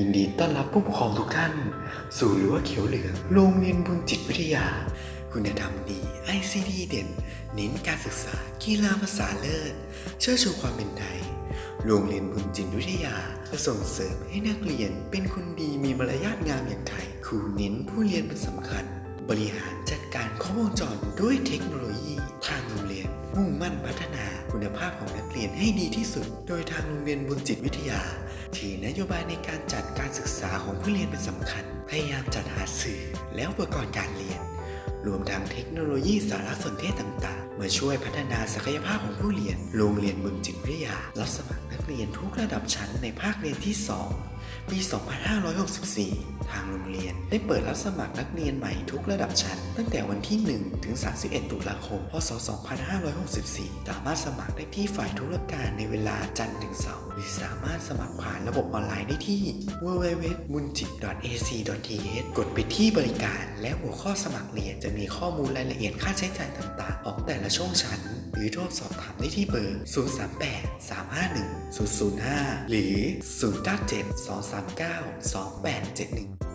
ยินดีต้อนรับผู้ปกครองทุกท่าน สู่รั้วเขียวเหลืองโรงเรียนบุญจิตวิทยา คุณธรรมดี ICD เด่น เน้นการศึกษากีฬาภาษาเลิศ เชิดชูความเป็นไทย โรงเรียนบุญจิตวิทยาจะส่งเสริมให้นักเรียนเป็นคนดีมีมารยาทงามอย่างไทยครูเน้นผู้เรียนเป็นสำคัญ บริหารจัดการข้อวงจรด้วยเทคโนโลยี คุณภาพของนักเรียนให้ดีที่สุด โดยทางโรงเรียนบุญจิตวิทยาถือนโยบายในการจัดการศึกษาของผู้เรียนเป็นสำคัญ พยายามจัดหาสื่อและอุปกรณ์การเรียน รวมทั้งเทคโนโลยีสารสนเทศต่างๆ มาช่วยพัฒนาศักยภาพของผู้เรียน โรงเรียนบุญจิตวิทยา รับสมัครนักเรียนทุกระดับชั้นในภาคเรียนที่ 2 ปี 2564 ทางโรงเรียนได้เปิดรับสมัครนักเรียนใหม่ทุกระดับชั้น ตั้งแต่วันที่ 1 ถึง 31 ตุลาคม พศ 2564 สามารถสมัครได้ที่ฝ่ายธุรการในเวลาจันทร์ถึงเสาร์หรือสามารถสมัครผ่านระบบออนไลน์ได้ที่ www.munjit.ac.th กดไปที่บริการและหัวข้อสมัครเรียนจะมีข้อมูลรายละเอียดค่าใช้จ่ายต่าง ๆ ของแต่ละช่วงชั้น หรือโทรสอบถามได้ที่เบอร์ 038 351 005 หรือ 097 239 2871